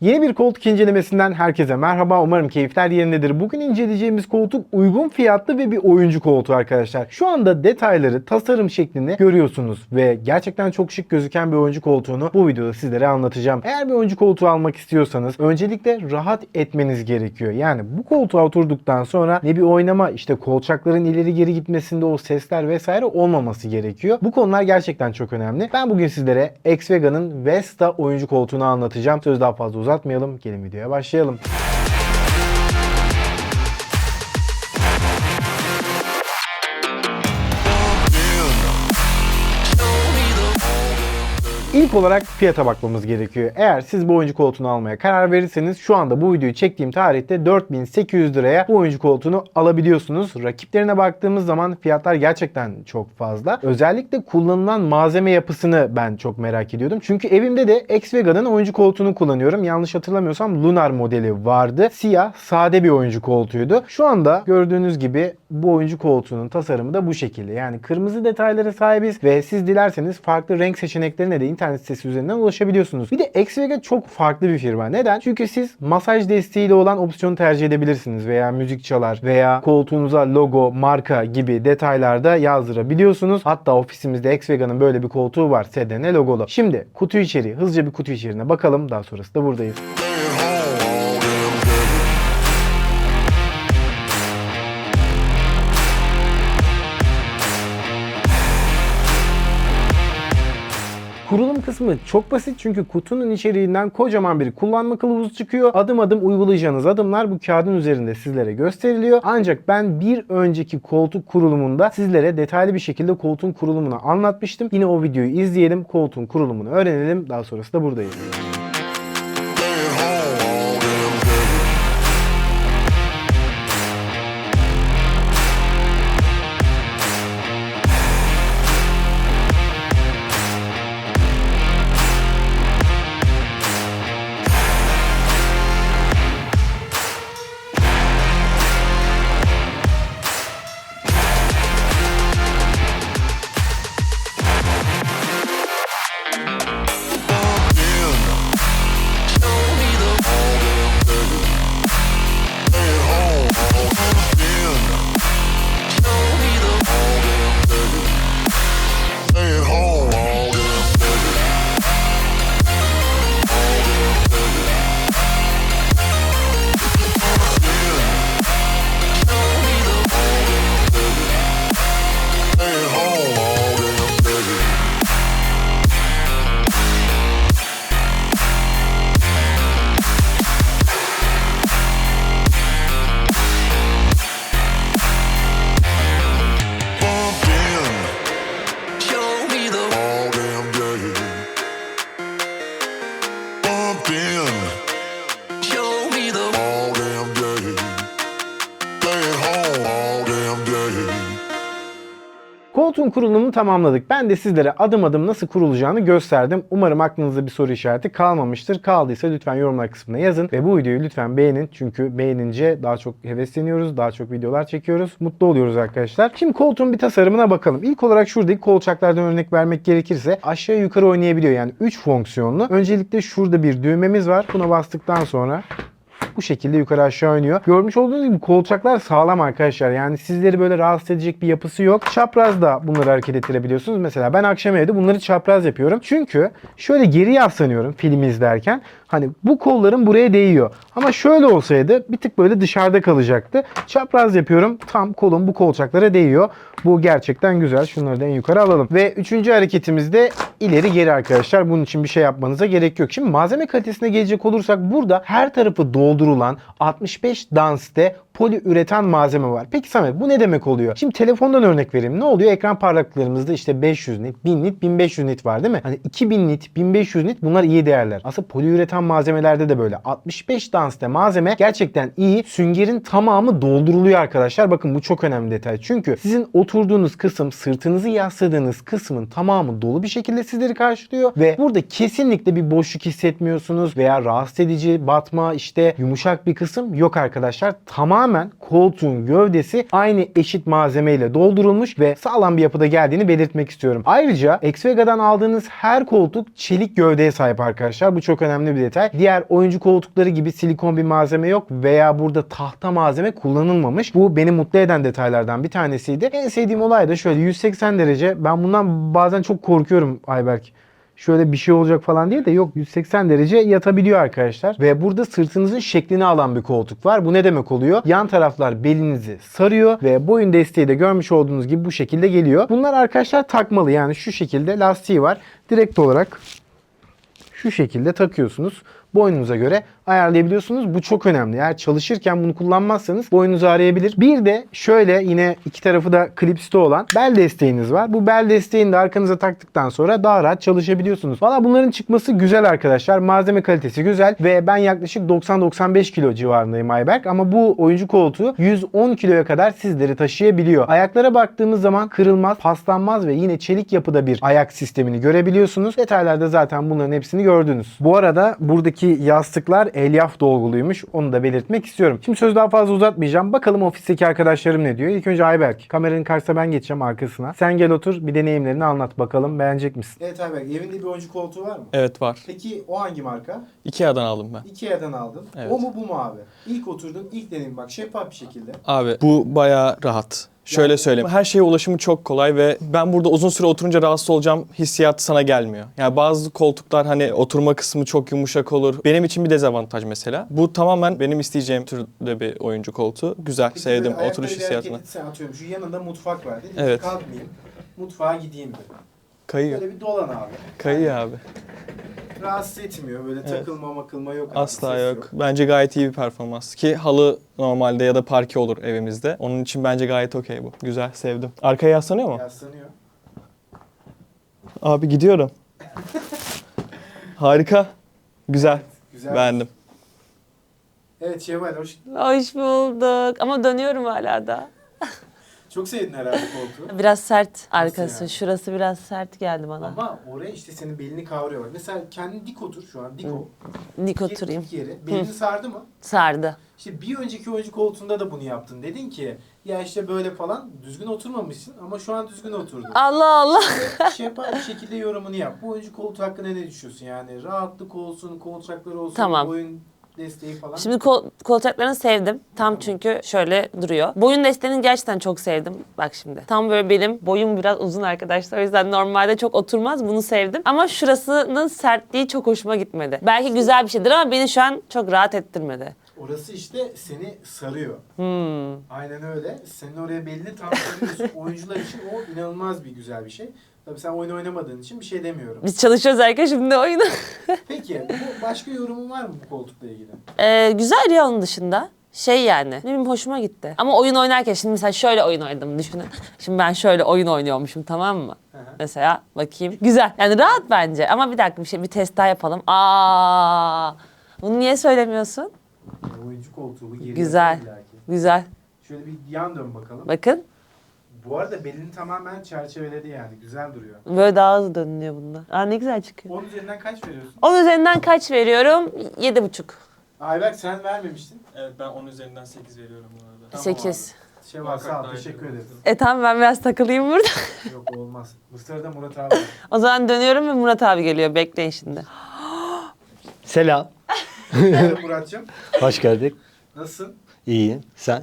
Yeni bir koltuk incelemesinden herkese merhaba. Umarım keyifler yerindedir. Bugün inceleyeceğimiz koltuk uygun fiyatlı ve bir oyuncu koltuğu arkadaşlar. Şu anda detayları, tasarım şeklini görüyorsunuz ve gerçekten çok şık gözüken bir oyuncu koltuğunu bu videoda sizlere anlatacağım. Eğer bir oyuncu koltuğu almak istiyorsanız öncelikle rahat etmeniz gerekiyor. Yani bu koltuğa oturduktan sonra ne bir oynama, işte kolçakların ileri geri gitmesinde o sesler vesaire olmaması gerekiyor. Bu konular gerçekten çok önemli. Ben bugün sizlere X-Vega'nın Vesta oyuncu koltuğunu anlatacağım. Söz daha fazla uzatmayalım. Gelin videoya başlayalım. İlk olarak fiyata bakmamız gerekiyor. Eğer siz bu oyuncu koltuğunu almaya karar verirseniz şu anda bu videoyu çektiğim tarihte 4800 liraya bu oyuncu koltuğunu alabiliyorsunuz. Rakiplerine baktığımız zaman fiyatlar gerçekten çok fazla. Özellikle kullanılan malzeme yapısını ben çok merak ediyordum. Çünkü evimde de X-Vega'nın oyuncu koltuğunu kullanıyorum. Yanlış hatırlamıyorsam Lunar modeli vardı. Siyah, sade bir oyuncu koltuğuydu. Şu anda gördüğünüz gibi bu oyuncu koltuğunun tasarımı da bu şekilde. Yani kırmızı detaylara sahibiz ve siz dilerseniz farklı renk seçeneklerine de internet sitesi üzerinden ulaşabiliyorsunuz. Bir de Xvega çok farklı bir firma. Neden? Çünkü siz masaj desteğiyle olan opsiyonu tercih edebilirsiniz veya müzik çalar veya koltuğunuza logo, marka gibi detaylarda yazdırabiliyorsunuz. Hatta ofisimizde Xvega'nın böyle bir koltuğu var. SDN logolu. Şimdi kutu içeriği, hızlıca bir kutu içeriğine bakalım. Daha sonrası da buradayız. Kurulum kısmı çok basit çünkü kutunun içeriğinden kocaman bir kullanma kılavuzu çıkıyor. Adım adım uygulayacağınız adımlar bu kağıdın üzerinde sizlere gösteriliyor. Ancak ben bir önceki koltuk kurulumunda sizlere detaylı bir şekilde koltuğun kurulumunu anlatmıştım. Yine o videoyu izleyelim, koltuğun kurulumunu öğrenelim. Daha sonrası da buradayız. Kurulumunu tamamladık. Ben de sizlere adım adım nasıl kurulacağını gösterdim. Umarım aklınızda bir soru işareti kalmamıştır. Kaldıysa lütfen yorumlar kısmına yazın ve bu videoyu lütfen beğenin. Çünkü beğenince daha çok hevesleniyoruz, daha çok videolar çekiyoruz. Mutlu oluyoruz arkadaşlar. Şimdi koltuğun bir tasarımına bakalım. İlk olarak şuradaki kolçaklardan örnek vermek gerekirse aşağı yukarı oynayabiliyor. Yani 3 fonksiyonlu. Öncelikle şurada bir düğmemiz var. Buna bastıktan sonra bu şekilde yukarı aşağı oynuyor. Görmüş olduğunuz gibi kolçaklar sağlam arkadaşlar. Yani sizleri böyle rahatsız edecek bir yapısı yok. Çapraz da bunları hareket ettirebiliyorsunuz. Mesela ben akşam evde bunları çapraz yapıyorum. Çünkü şöyle geri yaslanıyorum film izlerken. Hani bu kollarım buraya değiyor. Ama şöyle olsaydı bir tık böyle dışarıda kalacaktı. Çapraz yapıyorum. Tam kolum bu kolçaklara değiyor. Bu gerçekten güzel. Şunları da en yukarı alalım. Ve üçüncü hareketimiz de ileri geri arkadaşlar. Bunun için bir şey yapmanıza gerek yok. Şimdi malzeme kalitesine gelecek olursak burada her tarafı doldurulan 65 danste poliüretan malzeme var. Peki Samet bu ne demek oluyor? Şimdi telefondan örnek vereyim. Ne oluyor? Ekran parlaklıklarımızda işte 500 nit, 1000 nit, 1500 nit var değil mi? Hani 2000 nit, 1500 nit bunlar iyi değerler. Aslında poliüretan malzemelerde de böyle. 65 danste malzeme gerçekten iyi. Süngerin tamamı dolduruluyor arkadaşlar. Bakın bu çok önemli detay. Çünkü sizin oturduğunuz kısım, sırtınızı yasladığınız kısmın tamamı dolu bir şekilde sizleri karşılıyor ve burada kesinlikle bir boşluk hissetmiyorsunuz veya rahatsız edici, batma, işte yumuşak bir kısım yok arkadaşlar. Tamamen tamamen koltuğun gövdesi aynı eşit malzemeyle doldurulmuş ve sağlam bir yapıda geldiğini belirtmek istiyorum. Ayrıca Xvega'dan aldığınız her koltuk çelik gövdeye sahip arkadaşlar. Bu çok önemli bir detay. Diğer oyuncu koltukları gibi silikon bir malzeme yok veya burada tahta malzeme kullanılmamış. Bu beni mutlu eden detaylardan bir tanesiydi. En sevdiğim olay da şöyle 180 derece. Ben bundan bazen çok korkuyorum Ayberk şöyle bir şey olacak falan diye de yok 180 derece yatabiliyor arkadaşlar. Ve burada sırtınızın şeklini alan bir koltuk var. Bu ne demek oluyor? Yan taraflar belinizi sarıyor ve boyun desteği de görmüş olduğunuz gibi bu şekilde geliyor. Bunlar arkadaşlar takmalı yani şu şekilde lastiği var. Direkt olarak şu şekilde takıyorsunuz. Boynunuza göre ayarlayabiliyorsunuz. Bu çok önemli. Eğer çalışırken bunu kullanmazsanız boynunuz ağrıyabilir. Bir de şöyle yine iki tarafı da klipsli olan bel desteğiniz var. Bu bel desteğini de arkanıza taktıktan sonra daha rahat çalışabiliyorsunuz. Valla bunların çıkması güzel arkadaşlar. Malzeme kalitesi güzel ve ben yaklaşık 90-95 kilo civarındayım Ayberk ama bu oyuncu koltuğu 110 kiloya kadar sizleri taşıyabiliyor. Ayaklara baktığımız zaman kırılmaz, paslanmaz ve yine çelik yapıda bir ayak sistemini görebiliyorsunuz. Detaylarda zaten bunların hepsini gördünüz. Bu arada buradaki yastıklar elyaf dolguluymuş. Onu da belirtmek istiyorum. Şimdi söz daha fazla uzatmayacağım. Bakalım ofisteki arkadaşlarım ne diyor. İlk önce Ayberk. Kameranın karşısına ben geçeceğim arkasına. Sen gel otur bir deneyimlerini anlat bakalım. Beğenecek misin? Evet Ayberk evinde bir oyuncu koltuğu var mı? Evet var. Peki o hangi marka? Ikea'dan aldım ben. Ikea'dan aldın. Evet. O mu bu mu abi? İlk oturdun ilk deneyim bak şeffaf bir şekilde. Abi bu bayağı rahat. Şöyle Yani- söyleyeyim. Her şeye ulaşımı çok kolay ve ben burada uzun süre oturunca rahatsız olacağım hissiyat sana gelmiyor. Yani bazı koltuklar hani oturma kısmı çok yumuşak olur. Benim için bir dezavantaj mesela. Bu tamamen benim isteyeceğim türde bir oyuncu koltuğu. Güzel, Peki sevdim böyle oturuş hissiyatını. etse atıyorum şu yanında mutfak var dedim Evet. kalkmayayım mutfağa gideyim dedim. Kayıyor. Böyle bir dolan abi. Kayıyor abi. Rahatsız etmiyor böyle Evet. takılma makılma yok. Asla ses yok. Bence gayet iyi bir performans. Ki halı normalde ya da parke olur evimizde. Onun için bence gayet okey bu. Güzel, sevdim. Arkaya yaslanıyor mu? Yaslanıyor. Abi gidiyorum. Harika. Güzel. Güzel. Beğendim. Evet Şevval hoş. Hoş bulduk. Ama dönüyorum hala da. Çok sevdin herhalde koltuğu. Biraz sert arkası. yani? Şurası biraz sert geldi bana. Ama oraya işte senin belini kavruyor. Mesela kendin dik otur şu an dik ol. Dik oturayım. dik yere. Belini sardı mı? Sardı. İşte bir önceki oyuncu koltuğunda da bunu yaptın. Dedin ki ya işte böyle falan düzgün oturmamışsın ama şu an düzgün oturdun. Allah Allah. Şeffaf bir şekilde yorumunu yap. Bu oyuncu koltuğu hakkında ne düşünüyorsun? Yani rahatlık olsun, kolçakları olsun, Tamam. boyun desteği falan. Şimdi kol, kolçaklarını sevdim. Tam çünkü şöyle duruyor. Boyun desteğini gerçekten çok sevdim. Bak şimdi. Tam böyle benim boyum biraz uzun arkadaşlar. O yüzden normalde çok oturmaz. Bunu sevdim. Ama şurasının sertliği çok hoşuma gitmedi. Belki güzel bir şeydir ama beni şu an çok rahat ettirmedi. Orası işte seni sarıyor. Hmm. Aynen öyle. Senin oraya belli tam sarıyorsun. Oyuncular için o inanılmaz bir güzel bir şey. Tabii sen oyun oynamadığın için bir şey demiyorum. Biz çalışıyoruz arkadaşlar şimdi oyunu. Peki bu başka yorumun var mı bu koltukla ilgili? Ee, güzel ya onun dışında. Şey yani, ne bileyim hoşuma gitti. Ama oyun oynarken şimdi mesela şöyle oyun oynadım düşünün. Şimdi ben şöyle oyun oynuyormuşum tamam mı? Hı hı. Mesela bakayım. Güzel. Yani rahat bence. Ama bir dakika bir şey bir test daha yapalım. Aa! Bunu niye söylemiyorsun? Yani oyuncu koltuğu bu Güzel. Güzel. Şöyle bir yan dön bakalım. Bakın. Bu arada belini tamamen çerçeveledi yani. Güzel duruyor. Böyle daha hızlı dönülüyor bunda. Aa ne güzel çıkıyor. 10 üzerinden kaç veriyorsun? 10 üzerinden kaç veriyorum? 7,5. Ayberk sen vermemiştin. Evet ben 10 üzerinden 8 veriyorum bu arada. Tamam 8. Şevval sağ ol. Teşekkür ederiz. E tamam ben biraz takılayım burada. Yok olmaz. Mısır'da Murat abi. var. o zaman dönüyorum ve Murat abi geliyor. Bekleyin şimdi. Selam. Merhaba Murat'cığım. Hoş gördük. Nasılsın? İyiyim. Sen?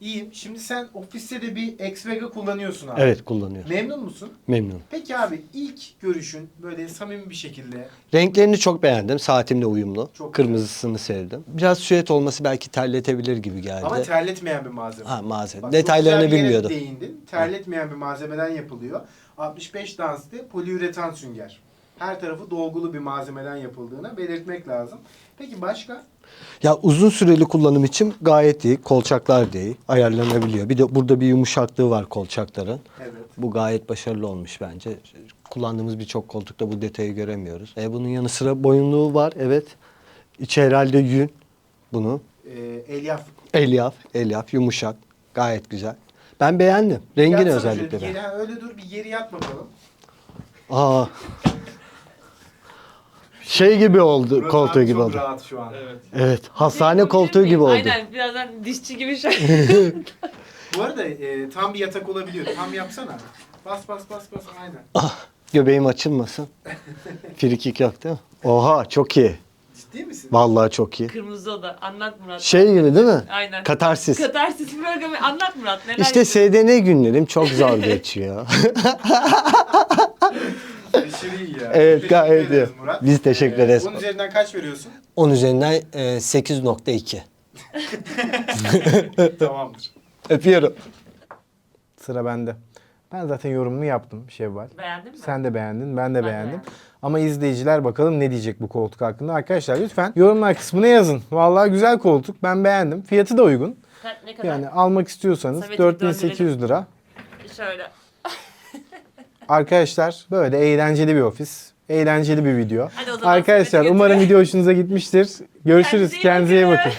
İyiyim. Şimdi sen ofiste de bir X-Vega kullanıyorsun abi. Evet kullanıyorum. Memnun musun? Memnunum. Peki abi ilk görüşün böyle samimi bir şekilde Renklerini çok beğendim. Saatimle uyumlu. Çok Kırmızısını sevdim. Biraz süet olması belki terletebilir gibi geldi. ama terletmeyen bir malzeme. ha malzeme. Bak, Detaylarını bilmiyordum. Değindin. Terletmeyen bir malzemeden yapılıyor. 65 danslı poliüretan sünger. Her tarafı dolgulu bir malzemeden yapıldığını belirtmek lazım. Peki başka? Ya uzun süreli kullanım için gayet iyi. Kolçaklar da iyi. Ayarlanabiliyor. Bir de burada bir yumuşaklığı var kolçakların. Evet. Bu gayet başarılı olmuş bence. Kullandığımız birçok koltukta bu detayı göremiyoruz. E, bunun yanı sıra boyunluğu var. Evet. İçi herhalde yün. Bunu. Ee, elyaf. Elyaf. Elyaf. Yumuşak. Gayet güzel. Ben beğendim. Rengini Yatsana özellikle şöyle beğendim. geri, öyle dur bir geri yat bakalım. Aa, Şey gibi oldu, koltuğu gibi oldu. rahat şu an. Evet, hastane koltuğu gibi oldu. Aynen birazdan dişçi gibi şey. Bu arada e, tam bir yatak olabiliyor. Tam yapsana. Bas bas bas bas aynen. Göbeğim açılmasın. Frikik yok değil mi? Oha, çok iyi. Ciddi misin? Vallahi çok iyi. Kırmızı oda. Anlat Murat. Şey gibi değil mi? Aynen. Katarsis. Katarsis programı. Anlat Murat. Neler İşte SDN günlerim çok zor geçiyor. Aşırı iyi ya. Evet, Teşekkür gayet ederiz iyi. Murat. Biz teşekkür ederiz. Bunun üzerinden kaç veriyorsun? 10 üzerinden e, 8.2. Tamamdır. Öpüyorum. Sıra bende. Ben zaten yorumumu yaptım Şevval. Beğendin mi? Sen de beğendin, ben de Ben beğendim. beğendim. Ama izleyiciler bakalım ne diyecek bu koltuk hakkında. Arkadaşlar lütfen yorumlar kısmına yazın. Vallahi güzel koltuk. Ben beğendim. Fiyatı da uygun. Ka- Ne kadar? Yani almak istiyorsanız Samet'i 4800 lira. Şöyle. Arkadaşlar böyle eğlenceli bir ofis. Eğlenceli bir video. Hadi o zaman Arkadaşlar umarım video hoşunuza gitmiştir. Görüşürüz. Kendinize iyi bakın.